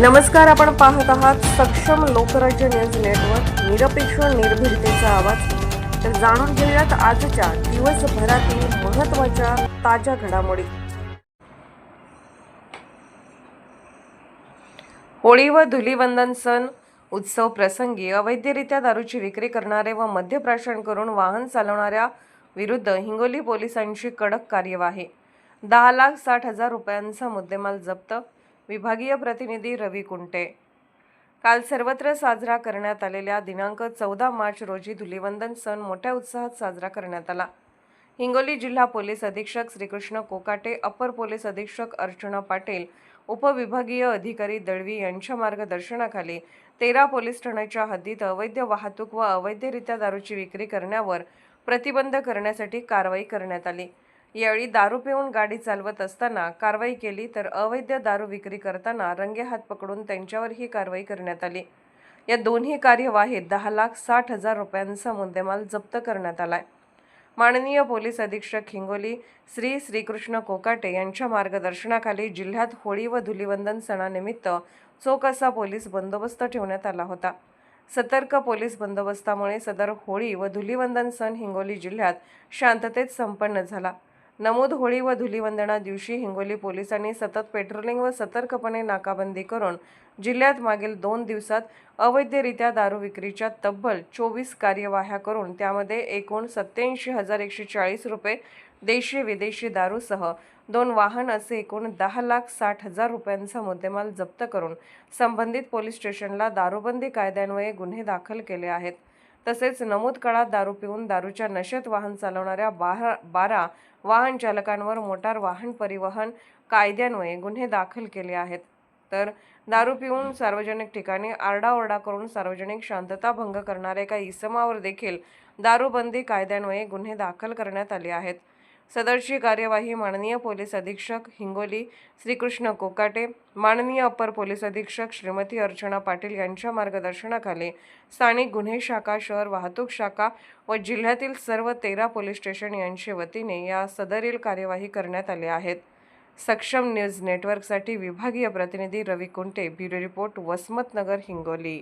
नमस्कार आपण पाहत आहात सक्षम लोकराज्य न्यूज नेटवर्क निरपेक्ष निर्भीडतेचा आवाज. तर जाणून घेऊयात आजच्या दिवसभरातील महत्त्वाच्या ताज्या घडामोडी. होळी व धुलीवंदन सण उत्सव प्रसंगी अवैधरित्या दारूची विक्री करणारे व मद्यप्राशन करून वाहन चालवणाऱ्या विरुद्ध हिंगोली पोलिसांची कडक कार्यवाही. दहा लाख साठ हजार रुपयांचा मुद्देमाल जप्त विभागीय प्रतिनिधी रवी कुंटे. काल सर्वत्र साजरा करण्यात आलेल्या दिनांक चौदा मार्च रोजी धुलीवंदन सण मोठ्या उत्साहात साजरा करण्यात आला. हिंगोली जिल्हा पोलीस अधीक्षक श्रीकृष्ण कोकाटे अपर पोलीस अधीक्षक अर्चना पाटील उपविभागीय अधिकारी दळवी यांच्या मार्गदर्शनाखाली तेरा पोलीस ठाण्याच्या हद्दीत अवैध वाहतूक व अवैधरित्या दारूची विक्री करण्यावर प्रतिबंध करण्यासाठी कारवाई करण्यात आली. यावेळी दारू पिऊन गाडी चालवत असताना कारवाई केली तर अवैध दारू विक्री करताना रंगेहात पकडून त्यांच्यावर ही कारवाई करण्यात आली. या दोन्ही कार्यवाहीत दहा लाख साठ हजार रुपयांचा मुद्देमाल जप्त करण्यात आलाय. माननीय पोलीस अधीक्षक हिंगोली श्री श्रीकृष्ण कोकाटे यांच्या मार्गदर्शनाखाली जिल्ह्यात होळी व धुलीवंदन सणानिमित्त चोख असा पोलीस बंदोबस्त ठेवण्यात आला होता. सतर्क पोलीस बंदोबस्तामुळे सदर होळी व धुलीवंदन सण हिंगोली जिल्ह्यात शांततेत संपन्न झाला. नमूद होळी व धुलीवंदना दिवशी हिंगोली पोलिसांनी सतत पेट्रोलिंग व सतर्कपणे नाकाबंदी करून जिल्ह्यात मागील दोन दिवसात अवैधरित्या दारू विक्रीच्या तब्बल चोवीस कार्यवाह्या करून त्यामध्ये एकूण सत्याऐंशी हजार एकशे चाळीस रुपये देशी विदेशी दारूसह दोन वाहन असे एकूण दहा लाख साठ हजार रुपयांचा मुद्देमाल जप्त करून संबंधित पोलीस स्टेशनला दारूबंदी कायद्यान्वये गुन्हे दाखल केले आहेत. तसेच नमूद काळात दारू पिऊन दारूच्या नशेत वाहन चालवणाऱ्या बारा बारा वाहन चालकांवर मोटार वाहन परिवहन कायद्यान्वये गुन्हे दाखल केले आहेत. तर दारू पिऊन सार्वजनिक ठिकाणी आरडाओरडा करून सार्वजनिक शांतता भंग करणाऱ्या काही इसमावर देखील दारूबंदी कायद्यान्वये गुन्हे दाखल करण्यात आले आहेत. सदरची कार्यवाही माननीय पोलीस अधीक्षक हिंगोली श्रीकृष्ण कोकाटे माननीय अपर पोलीस अधीक्षक श्रीमती अर्चना पाटील यांच्या मार्गदर्शनाखाली स्थानिक गुन्हे शाखा शहर वाहतूक शाखा व जिल्ह्यातील सर्व तेरा पोलीस स्टेशन यांच्या वतीने या सदरील कार्यवाही करण्यात आल्या आहेत. सक्षम न्यूज नेटवर्कसाठी विभागीय प्रतिनिधी रवी कुंटे ब्युरो रिपोर्ट वसमतनगर हिंगोली.